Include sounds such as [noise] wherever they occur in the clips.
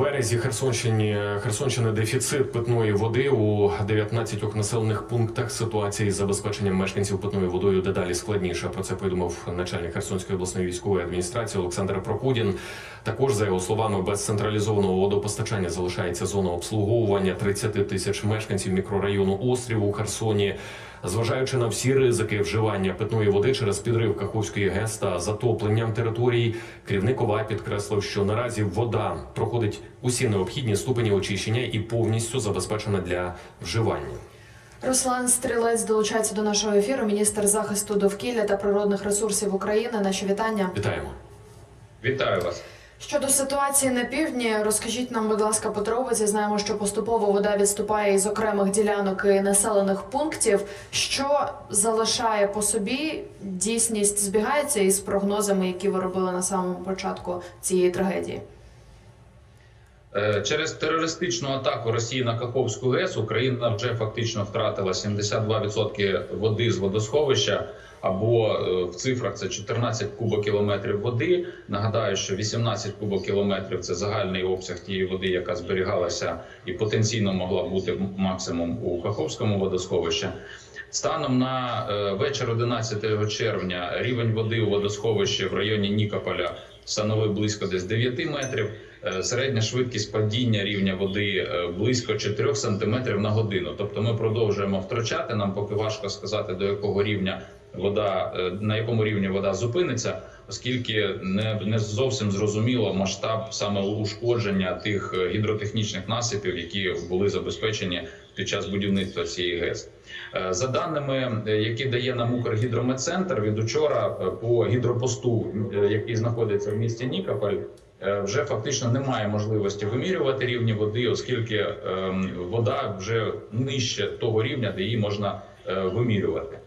березі Херсонщині Херсонщини дефіцит питної води у 19 населених пунктах. Ситуація із забезпеченням мешканців питною водою дедалі складніша. Про це повідомив начальник Херсонської обласної військової адміністрації Олександр Прокудін. Також за його словами, без централізованого водопостачання залишається зона обслуговування 30 тисяч мешканців мікрорайону острів у Херсоні. Зважаючи на всі ризики вживання питної води через підрив Каховської ГЕС та затопленням територій, керівник ОВА підкреслив, що наразі вода проходить усі необхідні ступені очищення і повністю забезпечена для вживання. Руслан Стрілець долучається до нашого ефіру. Міністр захисту довкілля та природних ресурсів України. Наші вітання. Вітаємо. Вітаю вас. Щодо ситуації на півдні, розкажіть нам, будь ласка, подробиці. Знаємо, що поступово вода відступає із окремих ділянок і населених пунктів. Що залишає по собі дійсність збігається із прогнозами, які ви робили на самому початку цієї трагедії. Е, Через терористичну атаку Росії на Каховську ГЕС Україна вже фактично втратила 72% води з водосховища, або е, в цифрах це 14 кубокілометрів води. Нагадаю, що 18 кубокілометрів це загальний обсяг тієї води, яка зберігалася і потенційно могла бути максимум у Каховському водосховищі. Станом на е, вечір 11 червня рівень води у водосховищі в районі Нікополя становив близько десь 9 метрів. Е, Середня швидкість падіння рівня води е, близько 4 см на годину. Тобто ми продовжуємо втрачати. Нам поки важко сказати до якого рівня вода е, на якому рівні вода зупиниться, оскільки не, не зовсім зрозуміло масштаб саме ушкодження тих гідротехнічних насипів, які були забезпечені під час будівництва цієї ГЕС. За даними, які дає нам Укргідрометцентр, від учора по гідропосту, який знаходиться в місті Нікополь, вже фактично немає можливості вимірювати рівні води, оскільки ем, вода вже нижче того рівня, де її можна е, вимірювати.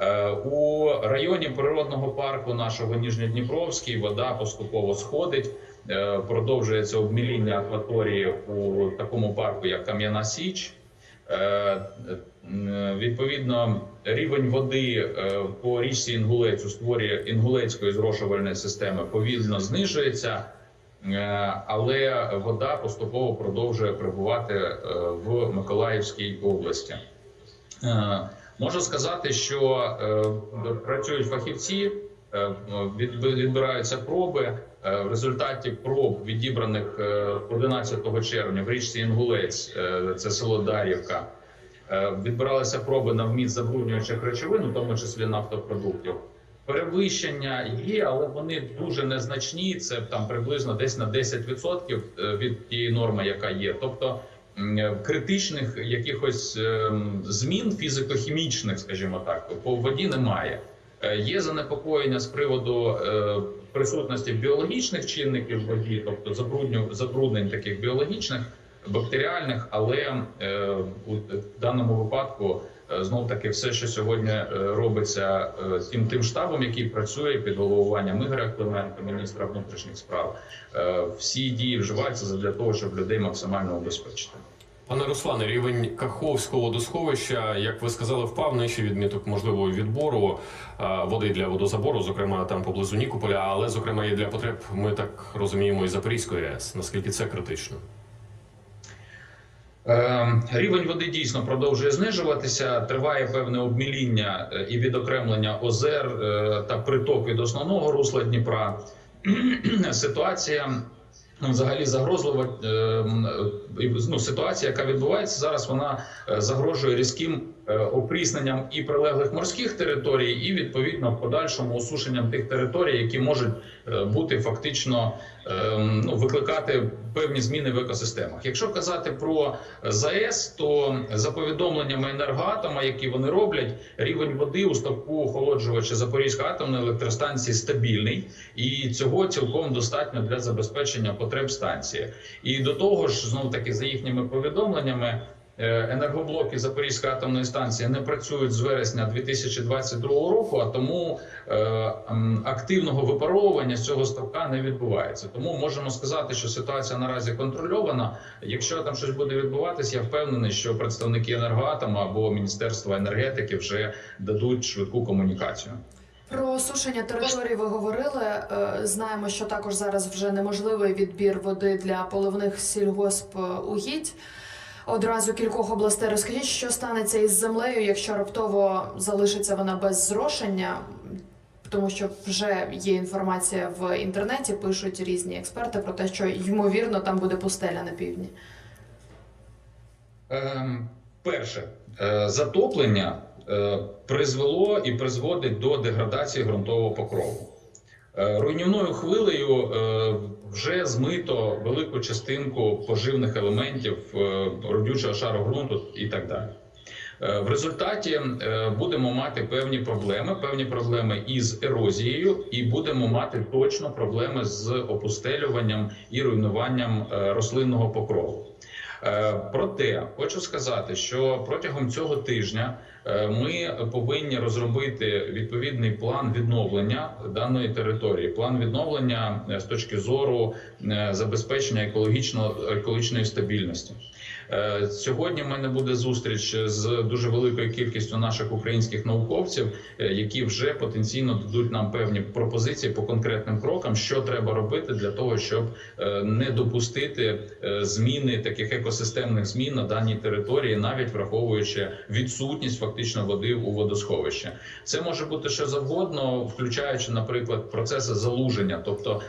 Е, У районі природного парку нашого Ніжньодніпровський вода поступово сходить. Е, Продовжується обміління акваторії у такому парку, як Кам'яна Січ. Е, е, Відповідно, рівень води е, по річці Інгулець у створі інгулецької зрошувальної системи повільно знижується, е, але вода поступово продовжує прибувати е, в Миколаївській області. Е, Можу сказати, що е, працюють фахівці, е, відбираються проби. Е, В результаті проб, відібраних е, 11 червня в річці Інгулець, е, це село Дар'ївка, е, відбиралися проби на вміст забруднюючих речовин, у тому числі нафтопродуктів. Перевищення є, але вони дуже незначні. Це там приблизно десь на 10% від тієї норми, яка є. Тобто критичних якихось ем, змін фізико-хімічних, скажімо так, по воді немає. Е, Є занепокоєння з приводу е, присутності біологічних чинників воді, тобто забруднень таких біологічних, бактеріальних, але е, у даному випадку знов таки все, що сьогодні е, робиться е, тим тим штабом, який працює під головуванням Ігоря Клименка, міністра внутрішніх справ, е, всі дії вживаються для того, щоб людей максимально убезпечити. Пане Руслане, рівень Каховського водосховища, як ви сказали, впав нижче відміток можливого відбору е, води для водозабору, зокрема там поблизу Нікополя, але зокрема і для потреб, ми так розуміємо, і Запорізької АЕС. Наскільки це критично? Е, Рівень води дійсно продовжує знижуватися. Триває певне обміління е, і відокремлення озер е, та приток від основного русла Дніпра. [clears throat] Ситуація ну, взагалі загрозлива. Ну, ситуація, яка відбувається зараз, вона загрожує різким опрісненням і прилеглих морських територій, і відповідно подальшому осушенням тих територій, які можуть е, бути фактично е, ну, викликати певні зміни в екосистемах. Якщо казати про ЗАЕС, то за повідомленнями енергоатома, які вони роблять, рівень води у ставку охолоджувача Запорізької атомної електростанції стабільний, і цього цілком достатньо для забезпечення потреб станції. І до того ж, знов таки за їхніми повідомленнями. Е, Енергоблоки Запорізької атомної станції не працюють з вересня 2022 року, а тому е, активного випаровування з цього ставка не відбувається. Тому можемо сказати, що ситуація наразі контрольована. Якщо там щось буде відбуватись, я впевнений, що представники енергоатома або Міністерства енергетики вже дадуть швидку комунікацію. Про осушення територій ви говорили. Е, Знаємо, що також зараз вже неможливий відбір води для поливних сільгосп угідь. Одразу кількох областей розкажіть, що станеться із землею, якщо раптово залишиться вона без зрошення, тому що вже є інформація в інтернеті, пишуть різні експерти про те, що ймовірно там буде пустеля на півдні. Ем, Перше, е, затоплення е, призвело і призводить до деградації ґрунтового покрову. Е, Руйнівною хвилею вже змито велику частинку поживних елементів е, родючого шару ґрунту і так далі. Е, В результаті е, будемо мати певні проблеми, певні проблеми із ерозією, і будемо мати точно проблеми з опустелюванням і руйнуванням рослинного покрову. Е, Проте хочу сказати, що протягом цього тижня е, ми повинні розробити відповідний план відновлення даної території, план відновлення е, з точки зору забезпечення екологічно екологічної стабільності. Е, Сьогодні в мене буде зустріч з дуже великою кількістю наших українських науковців, е, які вже потенційно дадуть нам певні пропозиції по конкретним крокам, що треба робити для того, щоб е, не допустити зміни таких екосистемних змін на даній території, навіть враховуючи відсутність фактично води у водосховищі. Це може бути що завгодно, включаючи, наприклад, процеси залуження, тобто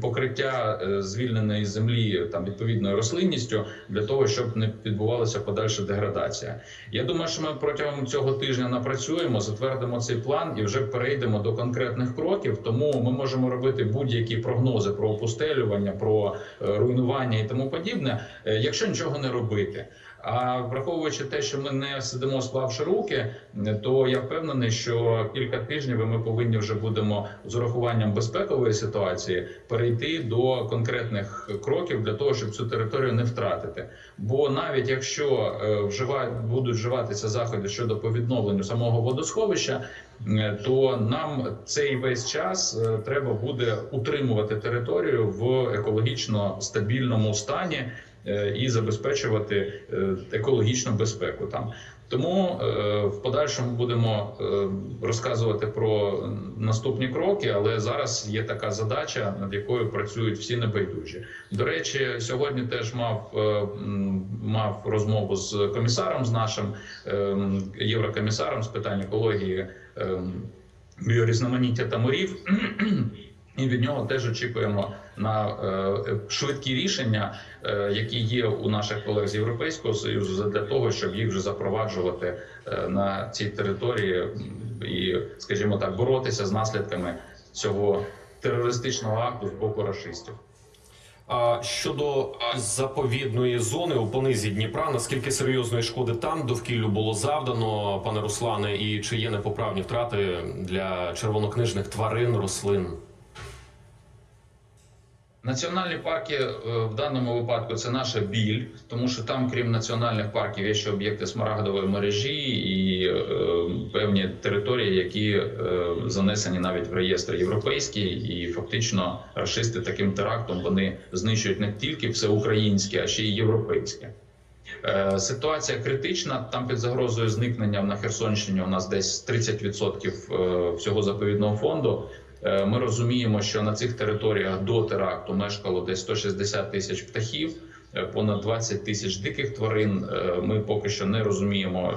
покриття звільненої землі там відповідною рослинністю, для того, щоб не відбувалася подальша деградація. Я думаю, що ми протягом цього тижня напрацюємо, затвердимо цей план і вже перейдемо до конкретних кроків. Тому ми можемо робити будь-які прогнози про опустелювання, про е, руйнування і тому подібне, е, якщо нічого не робити. А враховуючи те, що ми не сидимо склавши руки, то я впевнений, що кілька тижнів ми повинні вже будемо з урахуванням безпекової ситуації перейти до конкретних кроків для того, щоб цю територію не втратити. Бо навіть якщо е, вжива будуть вживатися заходи щодо по відновленню самого водосховища, е, то нам цей весь час е, треба буде утримувати територію в екологічно стабільному стані і забезпечувати е, екологічну безпеку там. Тому е, в подальшому будемо е, розказувати про наступні кроки, але зараз є така задача, над якою працюють всі небайдужі. До речі, сьогодні теж мав, е, мав розмову з комісаром, з нашим е, єврокомісаром з питань екології, е, біорізноманіття та морів. І від нього теж очікуємо на е, швидкі рішення, е, які є у наших колег з Європейського союзу, для того, щоб їх вже запроваджувати е, на цій території і, скажімо так, боротися з наслідками цього терористичного акту з боку рашистів. А щодо заповідної зони у понизі Дніпра, наскільки серйозної шкоди там довкіллю було завдано, пане Руслане, і чи є непоправні втрати для червонокнижних тварин, рослин? Національні парки е, в даному випадку це наша біль, тому що там, крім національних парків, є ще об'єкти смарагдової мережі і е, певні території, які е, занесені навіть в реєстр європейський, і фактично рашисти таким терактом вони знищують не тільки все українське, а ще й європейське. Е, Ситуація критична. Там під загрозою зникнення на Херсонщині у нас десь 30% е, всього заповідного фонду. Е, Ми розуміємо, що на цих територіях до теракту мешкало десь 160 тисяч птахів, е, понад 20 тисяч диких тварин. Е, Ми поки що не розуміємо,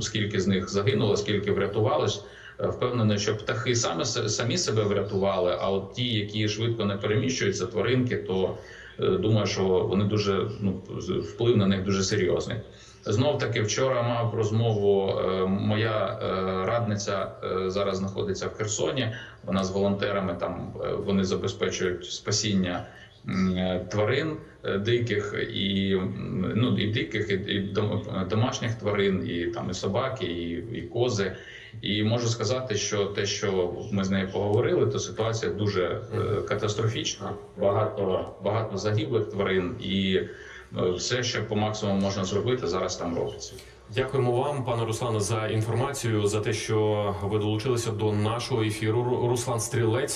скільки з них загинуло, скільки врятувалось. Впевнений, що птахи самі се- самі себе врятували. А от ті, які швидко не переміщуються, тваринки, то думаю, що вони дуже ну вплив на них дуже серйозний. Знов таки вчора мав розмову. е, Моя е, радниця е, зараз знаходиться в Херсоні. Вона з волонтерами там вони забезпечують спасіння тварин диких і ну і диких, і, і домашніх тварин, і там і собаки, і, і кози. І можу сказати, що те, що ми з нею поговорили, то ситуація дуже катастрофічна. Багато багато загиблих тварин, і все, що по максимуму можна зробити, зараз там робиться. Дякуємо вам, пане Руслане, за інформацію, за те, що ви долучилися до нашого ефіру. Руслан Стрілець.